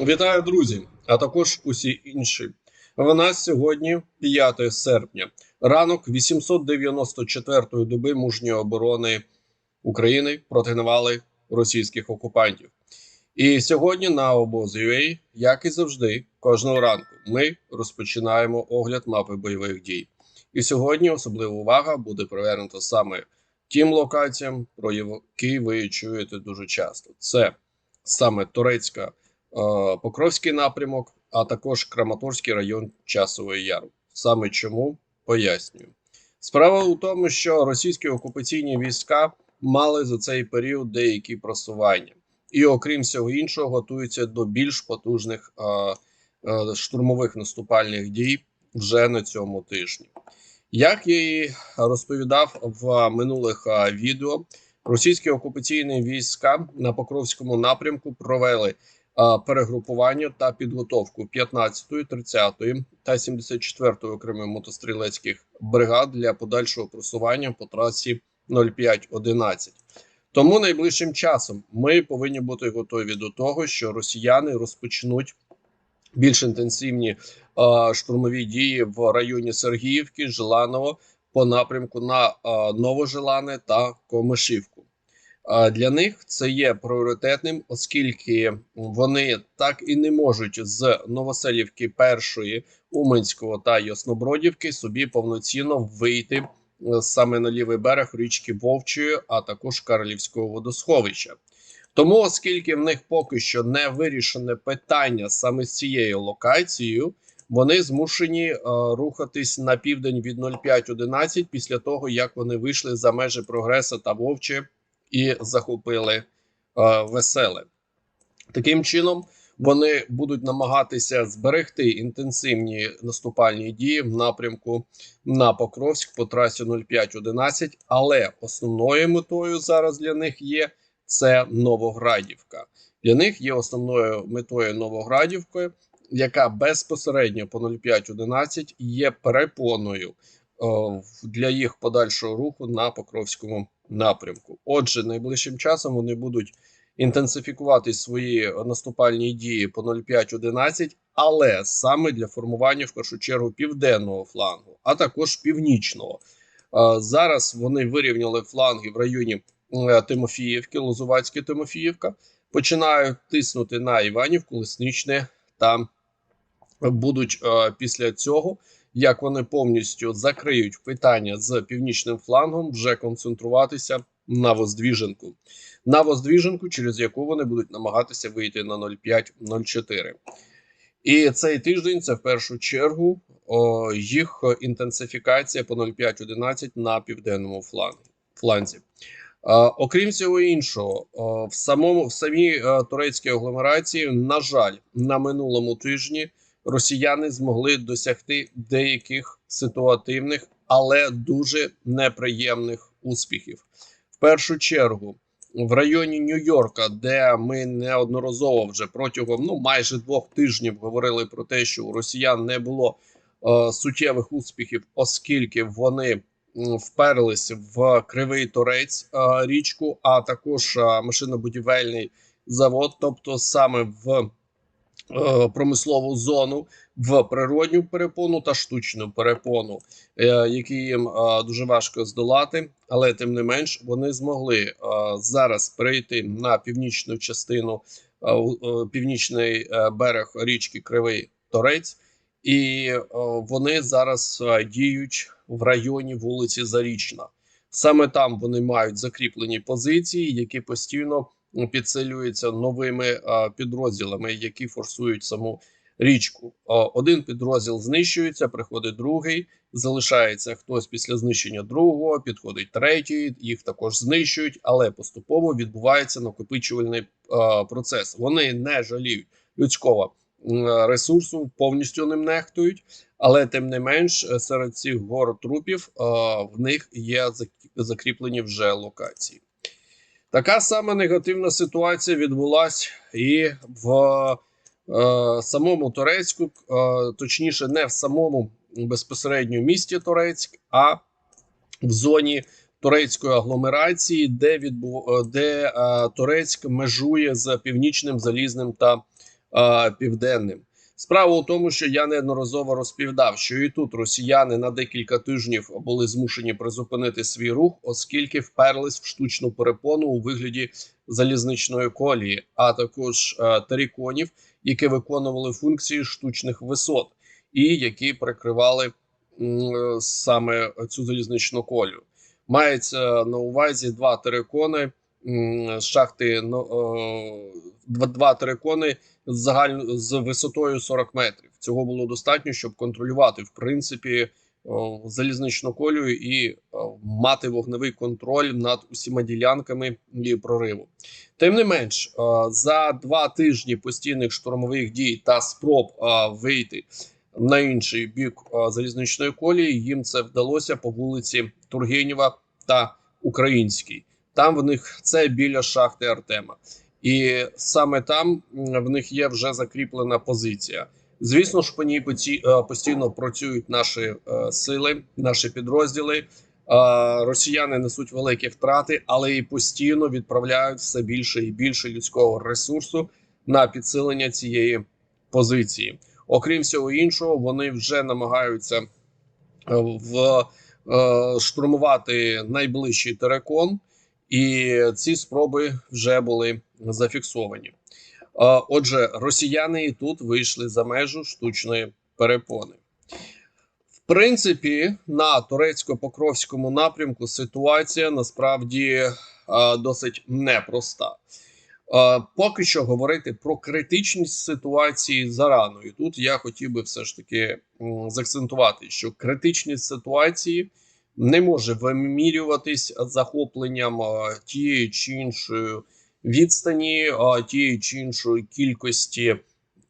Вітаю, друзі, а також усі інші. В нас сьогодні 5 серпня, ранок 894-ї доби мужньої оборони України проти навали російських окупантів. І сьогодні на обоз.ua, як і завжди, кожного ранку ми розпочинаємо огляд мапи бойових дій. І сьогодні особлива увага буде привернута саме тим локаціям, про які ви чуєте дуже часто. Це саме турецька. Е, Покровський напрямок, а також Краматорський район Часової Яру. Саме чому пояснюю. Справа у тому, що російські окупаційні війська мали за цей період деякі просування, і, окрім всього іншого, готуються до більш потужних е, е, штурмових наступальних дій вже на цьому тижні. Як я і розповідав в минулих е, відео, російські окупаційні війська на Покровському напрямку провели а, перегрупування та підготовку 15-ї, 30-ї та 74-ї окремих мотострілецьких бригад для подальшого просування по трасі 0511. Тому найближчим часом ми повинні бути готові до того, що росіяни розпочнуть більш інтенсивні а, штурмові дії в районі Сергіївки, Желаново по напрямку на а, Новожилане та Комишівку. Для них це є пріоритетним, оскільки вони так і не можуть з Новоселівки першої Уманського та Яснобродівки собі повноцінно вийти е, саме на лівий берег річки Вовчої, а також Карлівського водосховища. Тому, оскільки в них поки що не вирішене питання саме з цією локацією, вони змушені е, рухатись на південь від 0511 після того, як вони вийшли за межі прогреса та Вовчі і захопили е, веселе. Таким чином, вони будуть намагатися зберегти інтенсивні наступальні дії в напрямку на Покровськ по трасі 0511, але основною метою зараз для них є це Новоградівка. Для них є основною метою Новоградівки, яка безпосередньо по 0511 є перепоною е, для їх подальшого руху на Покровському напрямку. Отже, найближчим часом вони будуть інтенсифікувати свої наступальні дії по 0511, але саме для формування в першу чергу південного флангу, а також північного. Зараз вони вирівняли фланги в районі е, Тимофіївки, Лозувацьке Тимофіївка, починають тиснути на Іванівку, Лесничне та будуть е, після цього як вони повністю закриють питання з північним флангом, вже концентруватися на Воздвіженку, на Воздвіженку, через яку вони будуть намагатися вийти на 0,5-0,4. І цей тиждень це в першу чергу о, їх інтенсифікація по 0,5-11 на південному фланзі. Окрім всього іншого, в самому в самій е, турецькій агломерації, на жаль, на минулому тижні росіяни змогли досягти деяких ситуативних, але дуже неприємних успіхів. В першу чергу, в районі Нью-Йорка, де ми неодноразово вже протягом ну майже двох тижнів говорили про те, що у росіян не було е, суттєвих успіхів, оскільки вони вперлись в кривий торець е, річку, а також е, машинобудівельний завод, тобто саме в промислову зону в природню перепону та штучну перепону, е, які їм е, дуже важко здолати, але тим не менш вони змогли зараз перейти на північну частину північний берег річки Кривий Торець, і вони зараз діють в районі вулиці Зарічна. Саме там вони мають закріплені позиції, які постійно підсилюється новими підрозділами, які форсують саму річку. Один підрозділ знищується, приходить другий. Залишається хтось після знищення другого, підходить третій, їх також знищують, але поступово відбувається накопичувальний процес. Вони не жаліють людського ресурсу, повністю ним нехтують, але тим не менш серед цих гор трупів в них є закріплені вже локації. Така сама негативна ситуація відбулася і в е, самому Турецьку, е, точніше, не в самому безпосередньо місті Турецьк, а в зоні турецької агломерації, де відбув, де е, Турецьк межує з північним залізним та е, південним. Справа у тому, що я неодноразово розповідав, що і тут росіяни на декілька тижнів були змушені призупинити свій рух, оскільки вперлись в штучну перепону у вигляді залізничної колії, а також е, теріконів, які виконували функції штучних висот, і які прикривали м, саме цю залізничну колію. Мається на увазі два терикони з шахти ну, е, два, два терикони з загально з висотою 40 метрів. Цього було достатньо, щоб контролювати в принципі залізничну колію і мати вогневий контроль над усіма ділянками її прориву. Тим не менш, за два тижні постійних штурмових дій та спроб вийти на інший бік залізничної колії, їм це вдалося по вулиці Тургенєва та Українській. Там в них це біля шахти Артема. І саме там в них є вже закріплена позиція. Звісно ж, по ній е, постійно працюють наші е, сили, наші підрозділи. Е, Росіяни несуть великі втрати, але і постійно відправляють все більше і більше людського ресурсу на підсилення цієї позиції. Окрім всього іншого, вони вже намагаються в штурмувати найближчий терекон, і ці спроби вже були зафіксовані. Отже, росіяни і тут вийшли за межу штучної перепони. В принципі, на турецько-покровському напрямку ситуація насправді досить непроста. Поки що говорити про критичність ситуації зарано. І тут я хотів би все ж таки м, заакцентувати, що критичність ситуації не може вимірюватись захопленням тієї чи іншої відстані, тієї чи іншої кількості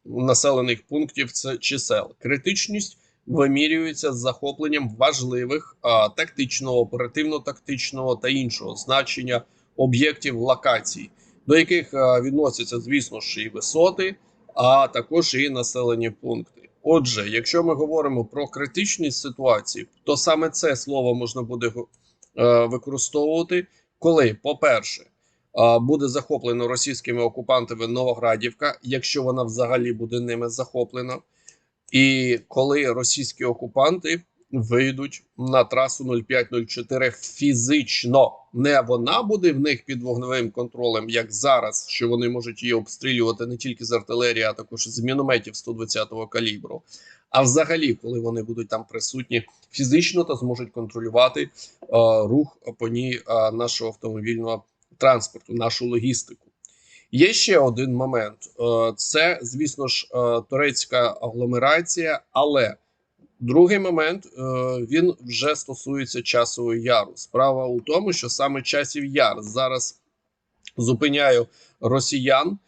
населених пунктів чи сел. Критичність вимірюється з захопленням важливих тактичного, оперативно-тактичного та іншого значення об'єктів локацій, до яких відносяться, звісно ж, і висоти, а також і населені пункти. Отже, якщо ми говоримо про критичність ситуації, то саме це слово можна буде е, використовувати, коли, по-перше, а, буде захоплено російськими окупантами Новоградівка, якщо вона взагалі буде ними захоплена, і коли російські окупанти вийдуть на трасу 0504 фізично, не вона буде в них під вогневим контролем, як зараз, що вони можуть її обстрілювати не тільки з артилерії, а також з мінометів 120-го калібру. А взагалі, коли вони будуть там присутні фізично та зможуть контролювати е, рух по ній е, нашого автомобільного транспорту, нашу логістику. Є ще один момент: Е, це, звісно ж, е, турецька агломерація, але другий момент е, він вже стосується часового яру. Справа у тому, що саме часів яр зараз зупиняє росіян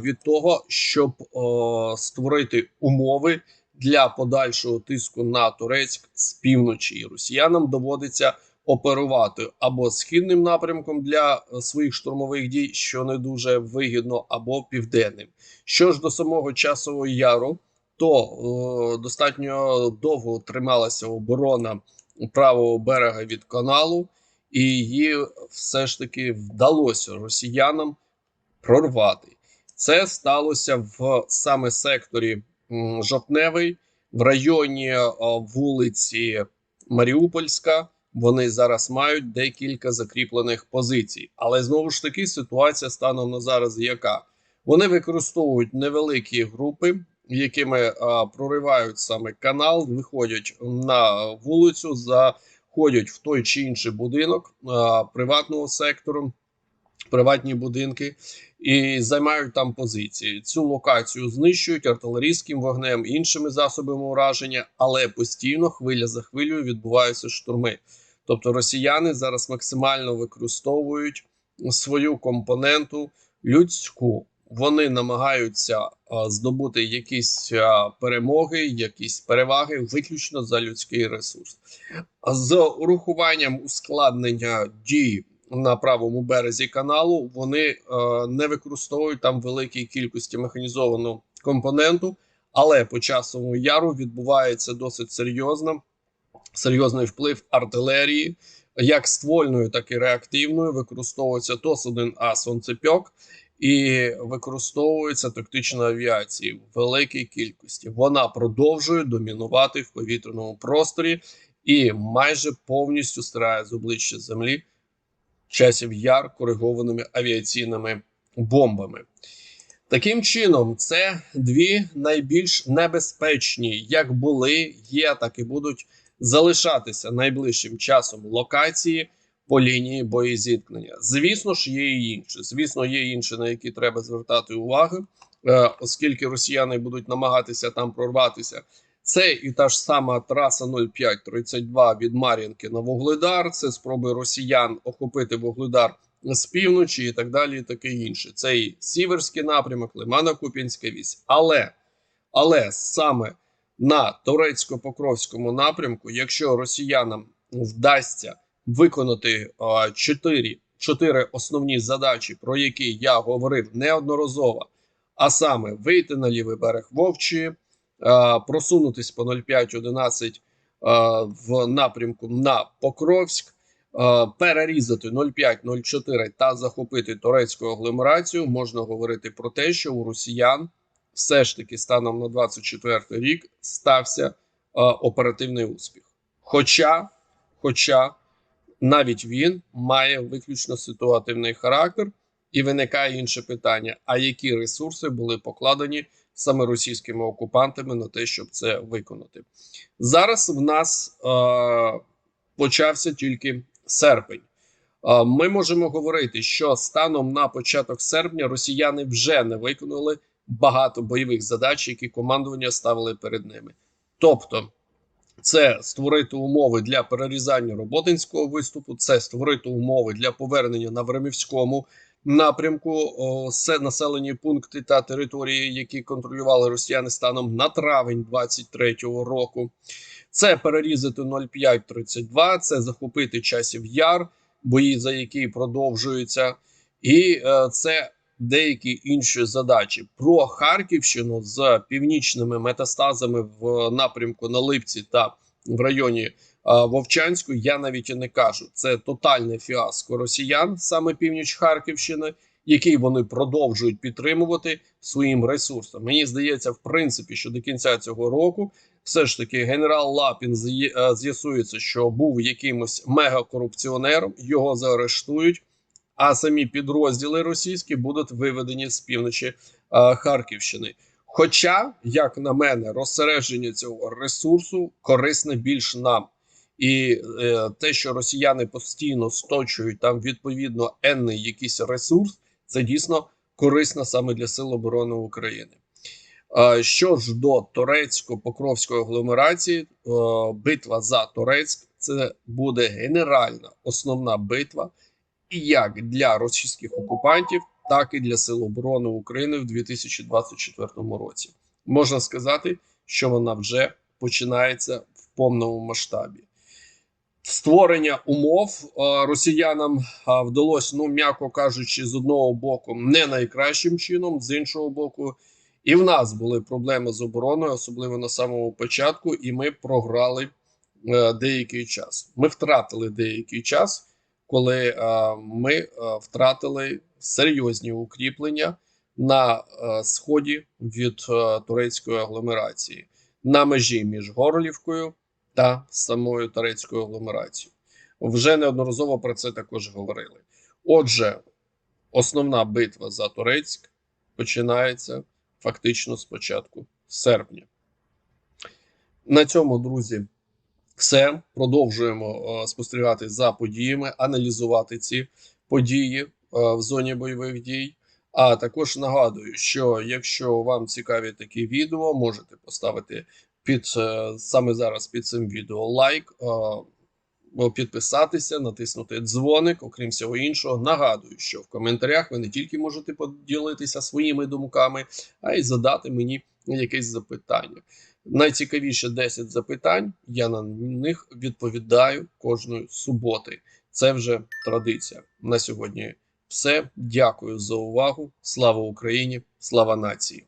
від того, щоб створити умови для подальшого тиску на Турецьк з півночі. І росіянам доводиться оперувати або східним напрямком для е, своїх штурмових дій, що не дуже вигідно, або південним. Що ж до самого часового яру, то е, достатньо довго трималася оборона правого берега від каналу, і її все ж таки вдалося росіянам прорвати. Це сталося в саме секторі м, Жовтневий, в районі вулиці Маріупольська. Вони зараз мають декілька закріплених позицій, але знову ж таки ситуація станом на зараз яка вони використовують невеликі групи, якими а, проривають саме канал, виходять на вулицю, заходять в той чи інший будинок а, приватного сектору, приватні будинки і займають там позиції. Цю локацію знищують артилерійським вогнем, іншими засобами ураження, але постійно хвиля за хвилею відбуваються штурми. Тобто росіяни зараз максимально використовують свою компоненту людську. Вони намагаються здобути якісь перемоги, якісь переваги виключно за людський ресурс. З урахуванням ускладнення дій на правому березі каналу вони е, не використовують там великій кількості механізованого компоненту, але по часовому яру відбувається досить серйозно серйозний вплив артилерії, як ствольної, так і реактивної. Використовується ТОС-1А «Сонцепьок». І використовується тактична авіація в великій кількості. Вона продовжує домінувати в повітряному просторі і майже повністю стирає з обличчя землі часів яр коригованими авіаційними бомбами. Таким чином, це дві найбільш небезпечні, як були, є, так і будуть залишатися найближчим часом локації по лінії боєзіткнення. Звісно ж, є і інші. Звісно, є інші, на які треба звертати увагу, е, оскільки росіяни будуть намагатися там прорватися. Це і та ж сама траса 0532 від Мар'їнки на Вугледар. Це спроби росіян охопити Вугледар з півночі і так далі, і таке інше. Це і Сіверський напрямок, Лимано-Купінська вісь. Але, але саме на турецько-покровському напрямку, якщо росіянам вдасться виконати чотири, чотири основні задачі, про які я говорив неодноразово, а саме вийти на лівий берег Вовчі, просунутись по 0511 а, в напрямку на Покровськ. Перерізати 05-04 та захопити турецьку агломерацію, можна говорити про те, що у росіян все ж таки станом на 24 рік стався оперативний успіх. Хоча, хоча навіть він має виключно ситуативний характер, і виникає інше питання: а які ресурси були покладені саме російськими окупантами на те, щоб це виконати? Зараз в нас е, почався тільки серпень. Е, Ми можемо говорити, що станом на початок серпня росіяни вже не виконали багато бойових задач, які командування ставили перед ними. Тобто, це створити умови для перерізання роботинського виступу, це створити умови для повернення на Времівському напрямку все населені пункти та території, які контролювали росіяни станом на травень 23-го року. Це перерізати 0532, це захопити часів яр, бої за які продовжуються, і е, це деякі інші задачі про Харківщину з північними метастазами в напрямку на Липці та в районі Вовчанську. Я навіть і не кажу. Це тотальне фіаско росіян, саме північ Харківщини, який вони продовжують підтримувати своїм ресурсом. Мені здається, в принципі, що до кінця цього року все ж таки генерал Лапін е, з'ясується, що був якимось мегакорупціонером, його заарештують а самі підрозділи російські будуть виведені з півночі е, Харківщини. Хоча, як на мене, розсередження цього ресурсу корисне більш нам, і е, те, що росіяни постійно сточують там відповідно енний якийсь ресурс, це дійсно корисно саме для Сил оборони України. Е, що ж до турецько-покровської агломерації, е, битва за Турецьк це буде генеральна основна битва як для російських окупантів, так і для Сил оборони України в 2024 році. Можна сказати, що вона вже починається в повному масштабі. Створення умов росіянам вдалося, ну м'яко кажучи, з одного боку не найкращим чином, з іншого боку, і в нас були проблеми з обороною, особливо на самому початку, і ми програли е, деякий час. Ми втратили деякий час коли е, ми е, втратили серйозні укріплення на е, сході від турецької агломерації на межі між Горлівкою та самою турецькою агломерацією. Вже неодноразово про це також говорили. Отже, основна битва за Турецьк починається фактично з початку серпня. На цьому, друзі, все продовжуємо е, спостерігати за подіями, аналізувати ці події е, в зоні бойових дій. А також нагадую, що якщо вам цікаві такі відео, можете поставити під е, саме зараз під цим відео лайк, підписатися, натиснути дзвоник. Окрім всього іншого, нагадую, що в коментарях ви не тільки можете поділитися своїми думками, а й задати мені якесь запитання. Найцікавіше 10 запитань. Я на них відповідаю кожної суботи. Це вже традиція. На сьогодні все. Дякую за увагу. Слава Україні! Слава нації!